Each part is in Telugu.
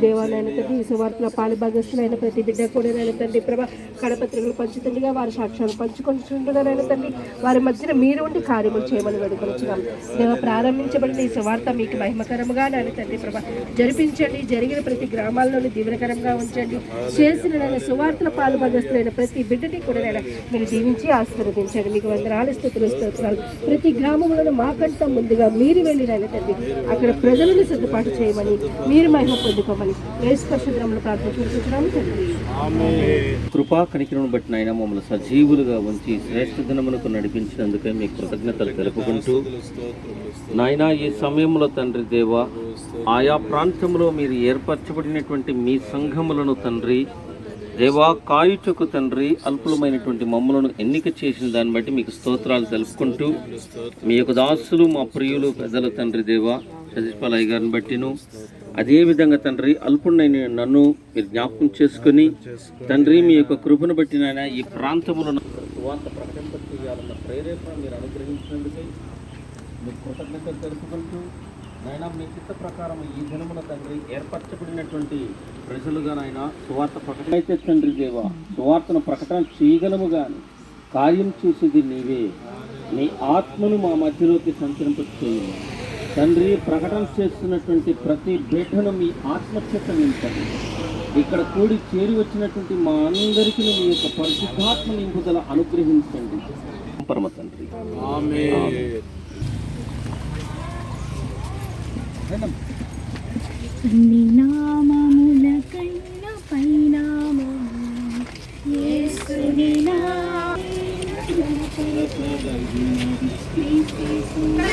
దేవాలయాల తండ్రి ఈ సువార్తలో పాలుభాగస్తులైన ప్రతి బిడ్డ కూడా నాయన తండ్రి ప్రభా కడపత్రికలు పంచుతుండగా వారి సాక్ష్యాలు పంచుకుంటుండగా తండ్రి వారి మధ్యన మీరు ఉండి కార్యములు చేయమని వేడుకొచ్చున్నాం దేవ ప్రారంభించబడిన ఈ సువార్త మీకు మహిమకరంగా నాయన తండ్రి ప్రభా జరిపించండి. జరిగిన ప్రతి గ్రామాల్లోని దీవెనకరంగా ఉంచండి. చేసిన నేను సువార్తల పాలుభాగస్తులైన ప్రతి బిడ్డని కూడా మీరు దీవించి ఆశీర్వదించండి. మీకు వందనాలు స్థుతులు స్తోత్రాలు. ప్రతి గ్రామంలోనూ మాకంట ముందుగా మీరు వెళ్ళి నాయన తండ్రి అక్కడ ప్రజలను సర్దుబాటు చేయమని మీరు మహిమ పొందుకోమని యేసు కృపా కనికరమును బట్టి నాయన మమ్మల్ని సజీవులుగా ఉంచి శ్రేష్ఠ దినమునకు నడిపించినందుకే మీకు కృతజ్ఞతలు తెలుపుకుంటూ నాయన ఈ సమయంలో తండ్రి దేవ ఆయా ప్రాంతంలో మీరు ఏర్పరచబడినటువంటి మీ సంఘములను తండ్రి దేవా కాయుటకు తండ్రి అల్పులమైనటువంటి మమ్మలను ఎన్నిక చేసిన దాన్ని బట్టి మీకు స్తోత్రాలు తెలుపుకుంటూ మీ యొక్క దాసులు మా ప్రియులు పెద్దల తండ్రి దేవా సజీపాలయ్య గారిని బట్టిను అదేవిధంగా తండ్రి అల్పుణ్ణైన నన్ను మీరు జ్ఞాపకం చేసుకుని తండ్రి మీ యొక్క కృపను బట్టి నాయన ఈ ప్రాంతంలో సువార్త ప్రకటింప చేయాలన్న ప్రేరేపణ మీరు అనుగ్రహించినందుకై మీకు కృతజ్ఞతలు తెలుసుకుంటూ నాయన మీ చిత్త ప్రకారం ఈ దినమున తండ్రి ఏర్పరచబడినటువంటి ప్రజలుగా నాయన సువార్త ప్రకటన అయితే తండ్రి దేవ సువార్తను ప్రకటన చేయగలము కానీ కార్యం చేసేది నీవే. నీ ఆత్మను మా మధ్యలోకి సంచరింప చేయండి తండ్రి ప్రకటన చేస్తున్నటువంటి ప్రతి బిడ్డను మీ ఆత్మచేత నింపండి ఇక్కడ కూడి చేరి వచ్చినటువంటి మా అందరికీ మీ యొక్క పరిశుద్ధాత్మ నింపుదల అనుగ్రహించండి. పరమ తండ్రి. పైనామము యేసుని యేసుని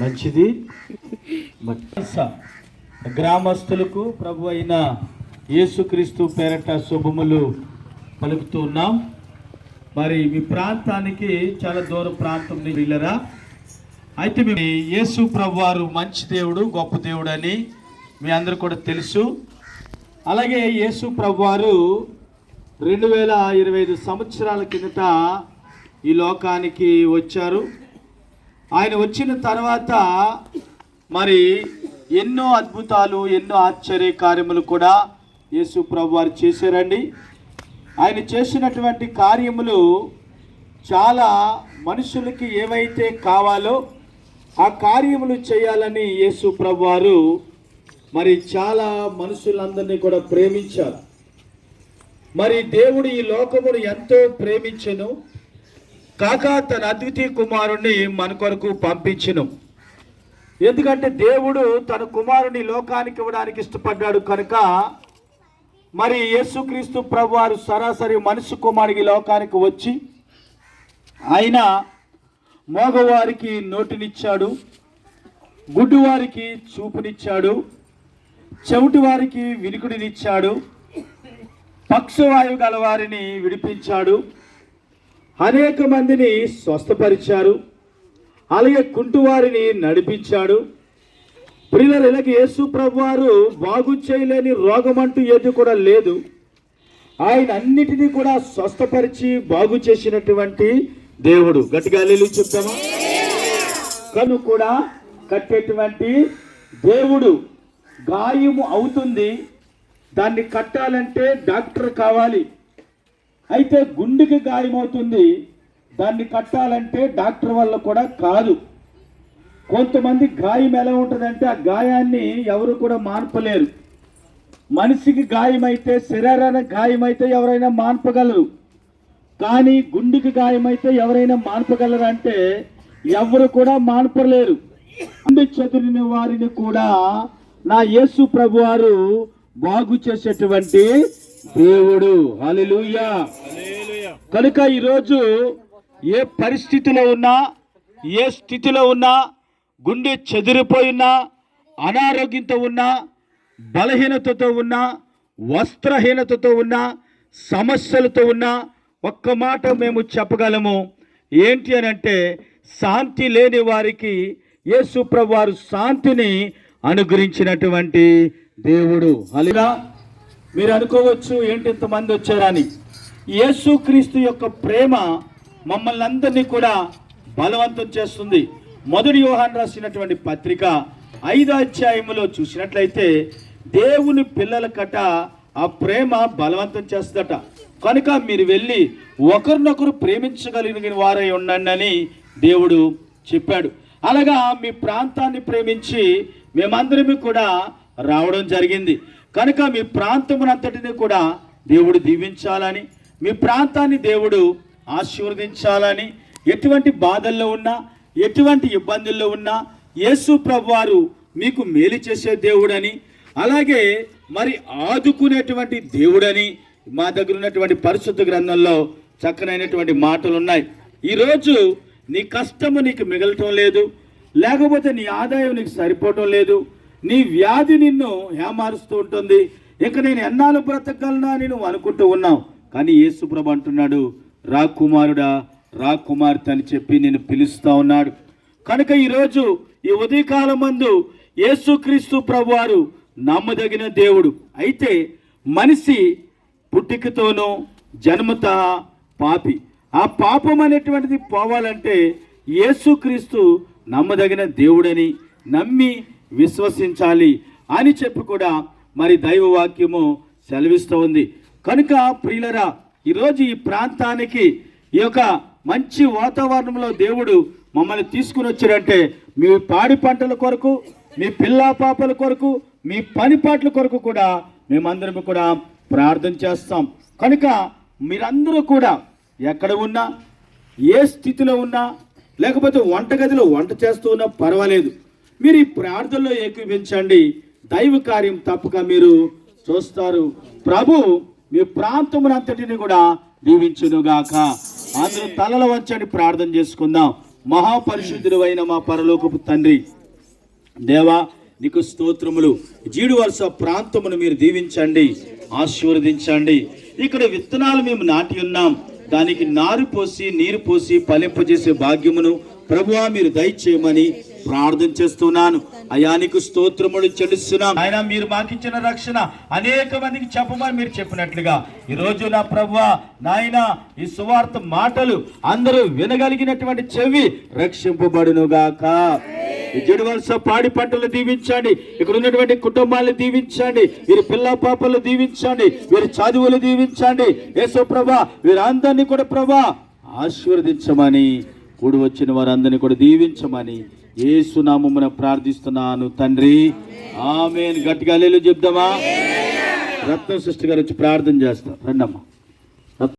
మంచిది. గ్రామస్తులకు ప్రభు అయిన యేసుక్రీస్తు పేరట శుభములు పలుకుతూ ఉన్నాం. మరి మీ ప్రాంతానికి చాలా దూర ప్రాంతం వీళ్ళరా వెళ్ళరా? అయితే మేము యేసు ప్రభు వారు మంచి దేవుడు గొప్ప దేవుడు అని మీ అందరు కూడా తెలుసు. అలాగే యేసు ప్రభు వారు రెండు వేల ఇరవై ఐదు సంవత్సరాల కిందట ఈ లోకానికి వచ్చారు. ఆయన వచ్చిన తర్వాత మరి ఎన్నో అద్భుతాలు ఎన్నో ఆశ్చర్య కార్యములు కూడా యేసు ప్రభు వారు చేశారండి. ఆయన చేసినటువంటి కార్యములు చాలా మనుషులకి ఏవైతే కావాలో ఆ కార్యములు చేయాలని యేసు ప్రభు వారు మరి చాలా మనుషులందరినీ కూడా ప్రేమించారు. మరి దేవుడు ఈ లోకమును ఎంతో ప్రేమించను. కాక తన అద్వితీయ కుమారుణ్ణి మన కొరకు పంపించను. ఎందుకంటే దేవుడు తన కుమారుని లోకానికి ఇవ్వడానికి ఇష్టపడ్డాడు కనుక మరి యేసుక్రీస్తు ప్రభు వారు సరాసరి మనిషి కుమారుడికి లోకానికి వచ్చి ఆయన మోగవారికి నోటినిచ్చాడు గుడ్డువారికి చూపునిచ్చాడు చెవిటి వారికి వినికుడినిచ్చాడు పక్షవాయువు గల వారిని విడిపించాడు. అనేక మందిని స్వస్థపరిచారు. అలాగే కుంటువారిని నడిపించాడు. ప్రియుల ఇలాగ యేసు ప్రభువారు బాగు చేయలేని రోగం అంటూ ఏది కూడా లేదు. ఆయన అన్నిటినీ కూడా స్వస్థపరిచి బాగు చేసినటువంటి దేవుడు. గట్టిగా లేలు చెప్తామా? కను కూడా కట్టేటువంటి దేవుడు గాయము అవుతుంది. దాన్ని కట్టాలంటే డాక్టర్ కావాలి. అయితే గుండెకి గాయమవుతుంది. దాన్ని కట్టాలంటే డాక్టర్ వల్ల కూడా కాదు. కొంతమంది గాయం ఎలా ఉంటుందంటే ఆ గాయాన్ని ఎవరు కూడా మాన్పలేరు. మనిషికి గాయమైతే శరీరాన గాయమైతే ఎవరైనా మాన్పగలరు. కానీ గుండెకి గాయమైతే ఎవరైనా మాన్పగలరు అంటే ఎవరు కూడా మాన్పలేరు. గుండె చెదిరిన వారిని కూడా నా యేసు ప్రభు వారు బాగు చేసేటువంటి దేవుడు. హల్లెలూయా. కనుక ఈరోజు ఏ పరిస్థితిలో ఉన్నా ఏ స్థితిలో ఉన్నా గుండె చెదిరిపోయినా అనారోగ్యంతో ఉన్నా బలహీనతతో ఉన్నా వస్త్రహీనతతో ఉన్నా సమస్యలతో ఉన్నా ఒక్క మాట మేము చెప్పగలము. ఏంటి అని అంటే శాంతి లేని వారికి ప్రభు వారు శాంతిని అనుగ్రహించినటువంటి దేవుడు. అలిగా మీరు అనుకోవచ్చు ఏంటి ఇంతమంది వచ్చారని. యేసుక్రీస్తు యొక్క ప్రేమ మమ్మల్ని అందరినీ కూడా బలవంతం చేస్తుంది. మొదటి యోహాన్ రాసినటువంటి పత్రిక ఐదో అధ్యాయములో చూసినట్లయితే దేవుని పిల్లల కట ఆ ప్రేమ బలవంతం చేస్తుందట. కనుక మీరు వెళ్ళి ఒకరినొకరు ప్రేమించగలిగిన వారై ఉండండి అని దేవుడు చెప్పాడు. అలాగా మీ ప్రాంతాన్ని ప్రేమించి మేమందరమీ కూడా రావడం జరిగింది. కనుక మీ ప్రాంతమునంతటిని కూడా దేవుడు దీవించాలని మీ ప్రాంతాన్ని దేవుడు ఆశీర్వదించాలని ఎటువంటి బాధల్లో ఉన్నా ఎటువంటి ఇబ్బందుల్లో ఉన్నా యేసు ప్రభువారు మీకు మేలు చేసే దేవుడని అలాగే మరి ఆదుకునేటువంటి దేవుడని మా దగ్గర ఉన్నటువంటి పరిశుద్ధ గ్రంథంలో చక్కనైనటువంటి మాటలు ఉన్నాయి ఈరోజు నీ కష్టము నీకు మిగలటం లేదు లేకపోతే నీ ఆదాయం నీకు సరిపోవటం లేదు నీ వ్యాధి నిన్ను ఏమారుస్తూ ఉంటుంది? ఇక నేను ఎన్నాళ్ళు బ్రతకగలనా అని నువ్వు అనుకుంటూ ఉన్నావు. కానీ యేసుప్రభు అంటున్నాడు రా కుమారుడా రా కుమార్తె అని చెప్పి నేను పిలుస్తూ ఉన్నాడు. కనుక ఈరోజు ఈ ఉదయకాలం మందు యేసుక్రీస్తు ప్రభువారు నమ్మదగిన దేవుడు. అయితే మనిషి పుట్టికతోనూ జన్మత పాపి. ఆ పాపం అనేటువంటిది పోవాలంటే యేసుక్రీస్తు నమ్మదగిన దేవుడని నమ్మి విశ్వసించాలి అని చెప్పి కూడా మరి దైవవాక్యము సెలవిస్తూ ఉంది. కనుక ప్రియులరా ఈరోజు ఈ ప్రాంతానికి ఈ యొక్క మంచి వాతావరణంలో దేవుడు మమ్మల్ని తీసుకుని వచ్చారంటే మీ పాడి పంటల కొరకు మీ పిల్లా పాపల కొరకు మీ పని పాటల కొరకు కూడా మేమందరం కూడా ప్రార్థన చేస్తాం. కనుక మీరందరూ కూడా ఎక్కడ ఉన్నా ఏ స్థితిలో ఉన్నా లేకపోతే వంటగదిలో వంట చేస్తూ ఉన్నా పర్వాలేదు. మీరు ఈ ప్రార్థనలో ఏకీపించండి దైవ కార్యం తప్పక మీరు చూస్తారు. ప్రభు మీ ప్రాంతమునంతటిని కూడా దీవించునుగాక. అందరూ తలల వంచండి ప్రార్థన చేసుకుందాం. మహాపరిశుద్ధుడు అయిన మా పరలోకపు తండ్రి దేవా నీకు స్తోత్రములు. జీడు వరుస ప్రాంతమును మీరు దీవించండి ఆశీర్వదించండి. ఇక్కడ విత్తనాలు మేము నాటి ఉన్నాం. దానికి నారు పోసి నీరు పోసి ఫలింపజేసే భాగ్యమును ప్రభువా మీరు దయచేయమని ప్రార్థన చేస్తున్నాను. అయానికి స్తోత్రములు చెల్లిస్తున్నాం. ఆయన మీరు మాకిచ్చిన రక్షణ అనేక మందికి చెప్పమని మీరు చెప్పినట్లుగా ఈ రోజు నా ప్రభు నాయన ఈ సువార్త మాటలు అందరూ వినగలిగినటువంటి చెవి రక్షింపబడునుగాక. ఈ చెడు వరుస పాడి పంటలు దీవించండి. ఇక్కడ ఉన్నటువంటి కుటుంబాలను దీవించండి. వీరి పిల్ల పాపలు దీవించండి. వీరి చదువులు దీవించండి. యేసు ప్రభా వీరందరినీ కూడా ప్రభా ఆశీర్వదించమని కూడి వచ్చిన వారందరినీ కూడా దీవించమని ఏసునామమున ప్రార్థిస్తున్నాను తండ్రి. ఆమె గట్టిగా లేలు చెప్దామా? రత్న సృష్టి గారు వచ్చి ప్రార్థన చేస్తాం. రండమ్మా.